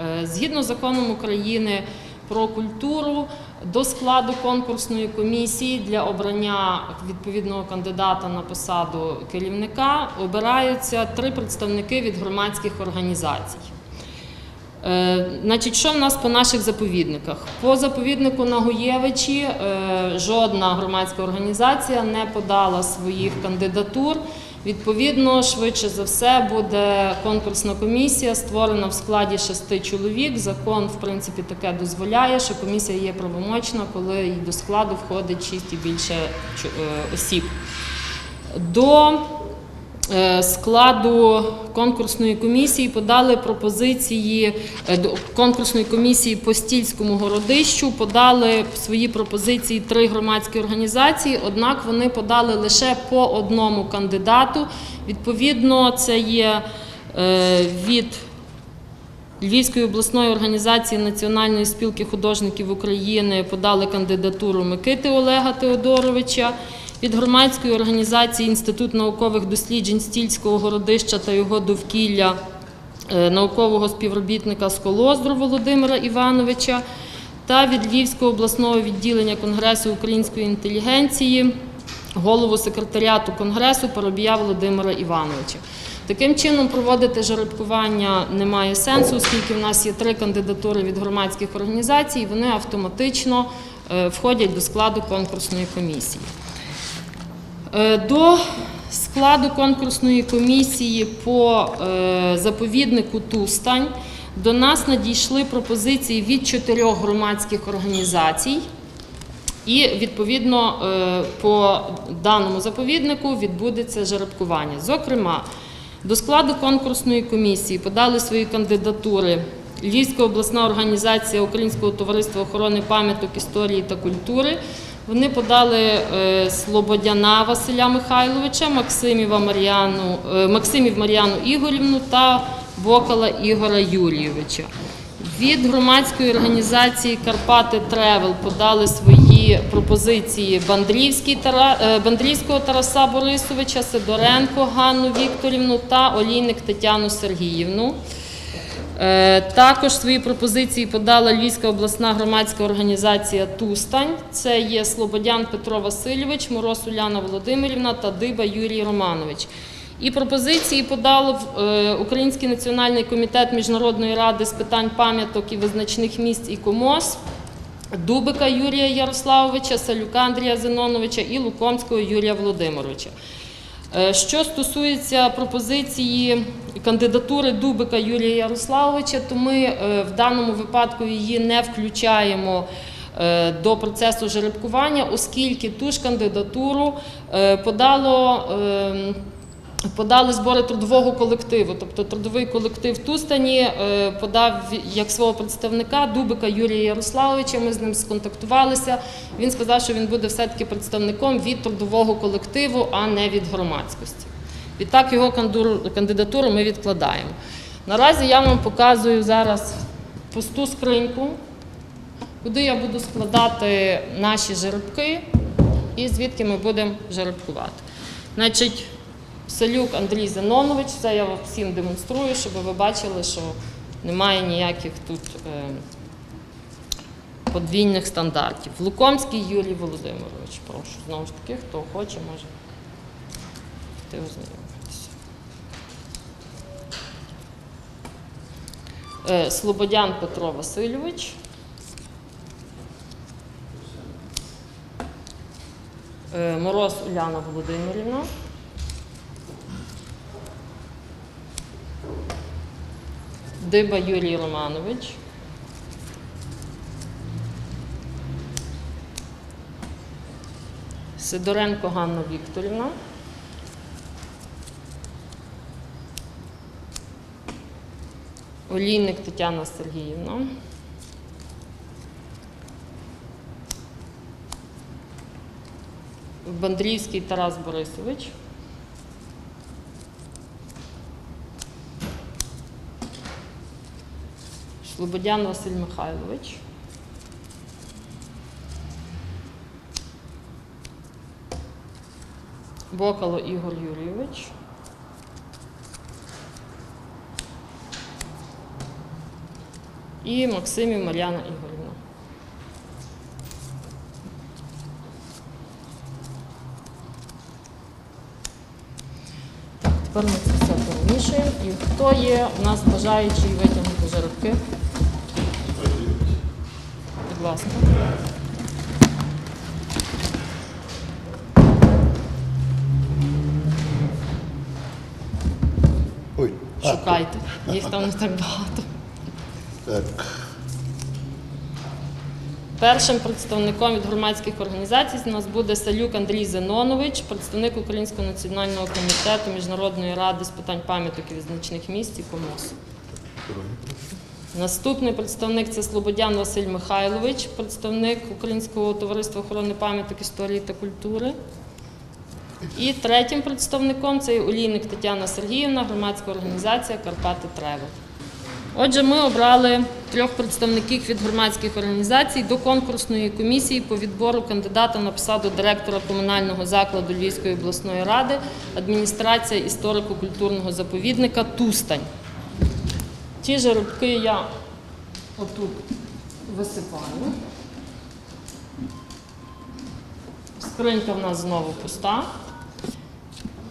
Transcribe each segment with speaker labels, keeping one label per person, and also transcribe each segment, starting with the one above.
Speaker 1: Е, Згідно з законом України про культуру, до складу конкурсної комісії для обрання відповідного кандидата на посаду керівника обираються три представники від громадських організацій. Е, Значить, що в нас по наших заповідниках? По заповіднику на Гуєвичі е, жодна громадська організація не подала своїх кандидатур. Відповідно, швидше за все буде конкурсна комісія, створена в складі шести чоловік. Закон, в принципі, таке дозволяє, що комісія є правомочна, коли до складу входить шість і більше е, осіб. До складу конкурсної комісії подали пропозиції е, до конкурсної комісії по стільському городищу. Подали свої пропозиції три громадські організації, однак вони подали лише по одному кандидату. Відповідно, це є е, від Львівської обласної організації Національної спілки художників України подали кандидатуру Микити Олега Теодоровича. Від громадської організації Інститут наукових досліджень Стільського городища та його довкілля е, наукового співробітника Сколоздру Володимира Івановича та від Львівського обласного відділення Конгресу української інтелігенції голову секретаріату Конгресу Парубія Володимира Івановича. Таким чином, проводити жеребкування немає сенсу, оскільки в нас є три кандидатури від громадських організацій, вони автоматично е, входять до складу конкурсної комісії. Е, До складу конкурсної комісії по е, заповіднику Тустань до нас надійшли пропозиції від чотирьох громадських організацій. І відповідно е, по даному заповіднику відбудеться жеребкування. Зокрема, до складу конкурсної комісії подали свої кандидатури Львівська обласна організація Українського товариства охорони пам'яток історії та культури. Вони подали е, Слободяна Василя Михайловича, е, Максимів Мар'яну Ігорівну та Бокала Ігора Юрійовича. Від громадської організації Карпати Тревел подали свої пропозиції е, Бандрівського Тараса Борисовича, Сидоренко Ганну Вікторівну та Олійник Тетяну Сергіївну. Е, Також свої пропозиції подала Львівська обласна громадська організація Тустань. Це є Слободян Петро Васильович, Мороз Уляна Володимирівна та Диба Юрій Романович. І пропозиції подало е, Український національний комітет Міжнародної ради з питань пам'яток і визначних місць і КОМОС, Дубика Юрія Ярославовича, Салюка Андрія Зеноновича і Лукомського Юрія Володимировича. Е, Що стосується пропозиції кандидатури Дубика Юрія Ярославовича, то ми е, в даному випадку її не включаємо е, до процесу жеребкування, оскільки ту ж кандидатуру подало. Подали збори трудового колективу, тобто трудовий колектив Тустані е, подав як свого представника Дубика Юрія Ярославовича. Ми з ним сконтактувалися. Він сказав, що він буде все-таки представником від трудового колективу, а не від громадськості. Відтак його кандидатуру ми відкладаємо. Наразі я вам показую зараз пусту скриньку, куди я буду складати наші жеребки і звідки ми будемо жеребкувати. Значить, Салюк Андрій Зенонович, це я всім демонструю, щоб ви бачили, що немає ніяких тут е, подвійних стандартів. Лукомський Юрій Володимирович, прошу. Знову ж таки, хто хоче, може ти ознайомитися. Е, Слободян Петро Васильович. Е, Мороз Уляна Володимирівна. Диба Юрій Романович. Сидоренко Ганна Вікторівна. Олійник Тетяна Сергіївна. Бандрівський Тарас Борисович. Слободян Василь Михайлович. Бокало Ігор Юрійович. і Максимів Мар'яна Ігорівна. Так, тепер ми це все перемішуємо. І хто є у нас бажаючий витягнути жеребки? Ласка.
Speaker 2: Ой,
Speaker 1: Шукайте. Їх там не так багато.
Speaker 2: так.
Speaker 1: Першим представником від громадських організацій у нас буде Салюк Андрій Зенонович, представник Українського національного комітету Міжнародної ради з питань пам'яток і визначних місць і КОМОС. Наступний представник це Слободян Василь Михайлович, представник Українського товариства охорони пам'яток історії та культури. І третім представником це Олійник Тетяна Сергіївна, громадська організація Карпати Тревел. Отже, ми обрали трьох представників від громадських організацій до конкурсної комісії по відбору кандидата на посаду директора комунального закладу Львівської обласної ради, адміністрація історико-культурного заповідника Тустань. Ті жеребки я отут висипаю. Скринька в нас знову пуста.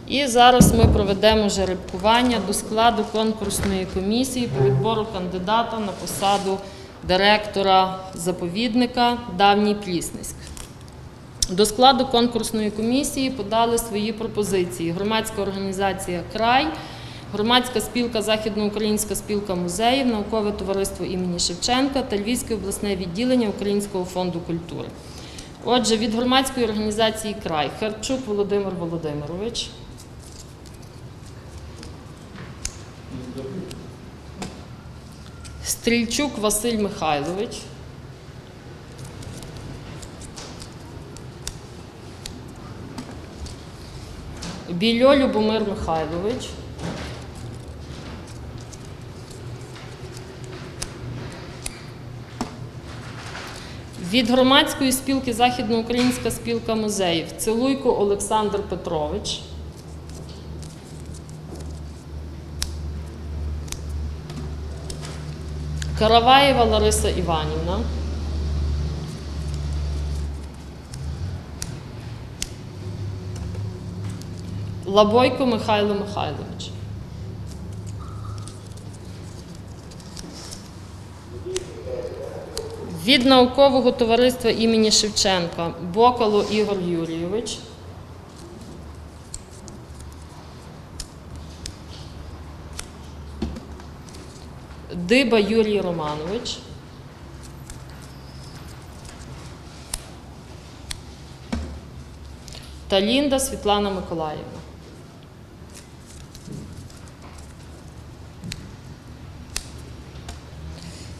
Speaker 1: І зараз ми проведемо жеребкування до складу конкурсної комісії по відбору кандидата на посаду директора заповідника Давній Плісниськ. До складу конкурсної комісії подали свої пропозиції громадська організація Край, громадська спілка Західноукраїнська спілка музеїв, наукове товариство імені Шевченка та Львівське обласне відділення Українського фонду культури. Отже, від громадської організації Край Харчук Володимир Володимирович. Стрільчук Василь Михайлович. Більо Любомир Михайлович. Від громадської спілки Західноукраїнська спілка музеїв Целуйко Олександр Петрович. Караваєва Лариса Іванівна. Лабойко Михайло Михайлович. Від наукового товариства імені Шевченка Бокало Ігор Юрійович. Диба Юрій Романович. Та Лінда Світлана Миколаївна.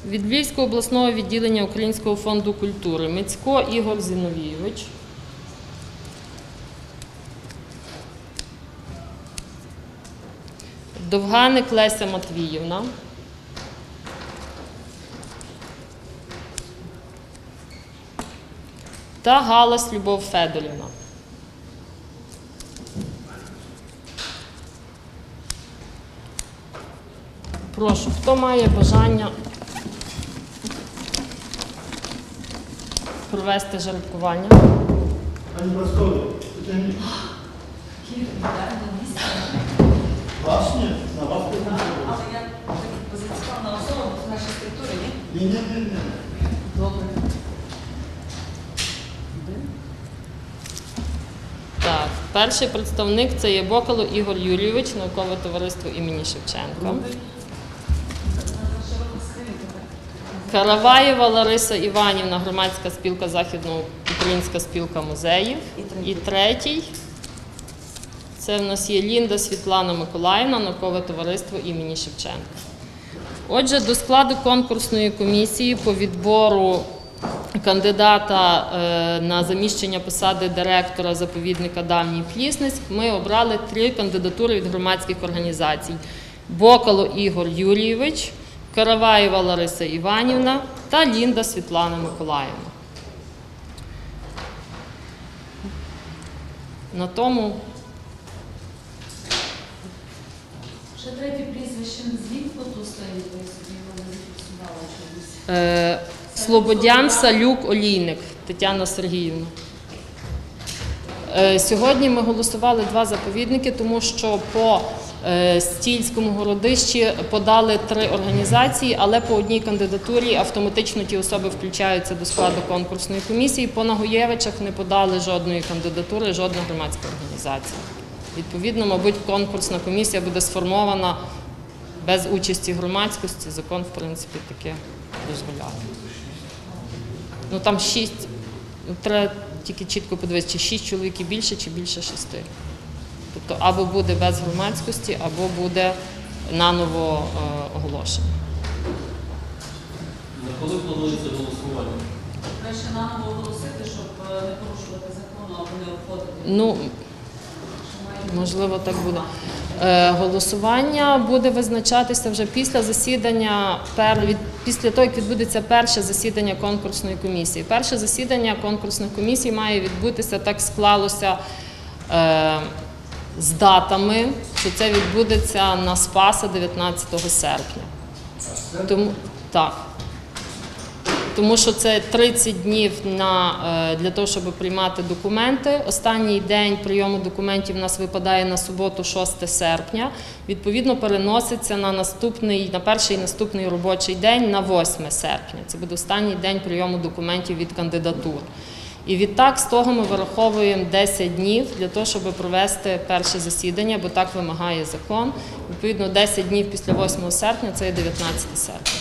Speaker 1: Від Львівського обласного відділення Українського фонду культури Мицько Ігор Зіновійович. Довганик Леся Матвіївна. Та Галас Любов Федорівна. Прошу, хто має бажання провести жеребкування?
Speaker 2: Пані Праскові, потягніть. Вас? На вас потягніть.
Speaker 3: Але я така позиціонна особа в нашій структурі, ні?
Speaker 2: Ні, ні, ні, ні.
Speaker 3: Добре.
Speaker 1: Так, перший представник це є Бокало Ігор Юрійович, наукове товариство імені Шевченка. Караваєва Лариса Іванівна, громадська спілка Західноукраїнська спілка музеїв.
Speaker 3: І третій.
Speaker 1: Це в нас є Лінда Світлана Миколаївна, наукове товариство імені Шевченка. Отже, до складу конкурсної комісії по відбору кандидата е, на заміщення посади директора заповідника Давній Плісниць ми обрали три кандидатури від громадських організацій: Бокало Ігор Юрійович, Караваєва Лариса Іванівна та Лінда Світлана Миколаївна. На тому
Speaker 4: Ще третє прізвище бо тут стоїть, я його не зафіксувала чомусь.
Speaker 1: Е, Слободян, Салюк, Олійник Тетяна Сергіївна. Е, Сьогодні ми голосували два заповідники, тому що по е, Стільському городищі подали три організації, але по одній кандидатурі автоматично ті особи включаються до складу конкурсної комісії. По Нагоєвичах не подали жодної кандидатури, жодна громадська організація. Відповідно, мабуть, конкурсна комісія буде сформована без участі громадськості. Закон, в принципі, таке дозволяє. Ну там шість. Ну, треба тільки чітко подивитися, чи шість чоловіків більше, чи більше шести. Тобто або буде без громадськості, або буде наново е, оголошення.
Speaker 4: На коли планується голосування?
Speaker 3: Краще наново оголосити, щоб е, не порушувати закону або не обходити.
Speaker 1: Ну, можливо, так буде. Е, голосування буде визначатися вже після засідання, після того, як відбудеться перше засідання конкурсної комісії. Перше засідання конкурсної комісії має відбутися, так склалося е, з датами, що це відбудеться на Спаса 19 серпня. Тому, так. Тому що це 30 днів на, е, для того, щоб приймати документи. Останній день прийому документів у нас випадає на суботу, 6 серпня. Відповідно, переноситься на наступний, на перший наступний робочий день на 8 серпня. Це буде останній день прийому документів від кандидатур. І відтак з того ми вираховуємо 10 днів для того, щоб провести перше засідання, бо так вимагає закон. Відповідно, 10 днів після 8 серпня це є 19 серпня.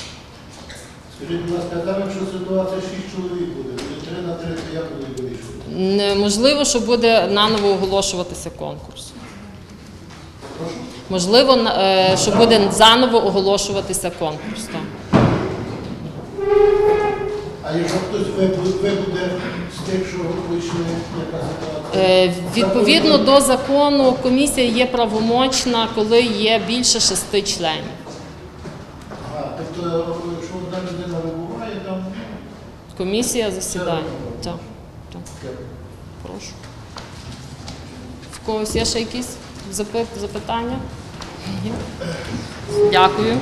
Speaker 2: Скажіть, будь ласка, а там якщо ситуація 6 чоловік буде, буде 3 на 3, то як буде вирішувати?
Speaker 1: Неможливо, що буде наново оголошуватися конкурс. Можливо, е, що буде заново оголошуватися конкурс. Так.
Speaker 2: А якщо хтось вибу- вибуде з тих, що вийшли, яка ситуація?
Speaker 1: Е, Відповідно до закону, комісія є правомочна, коли є більше шести членів.
Speaker 2: Ага, тобто, якщо одна людина вибуває, там...
Speaker 1: Комісія засідає. Так, так. Прошу. В когось є ще якісь запитання? Дякую.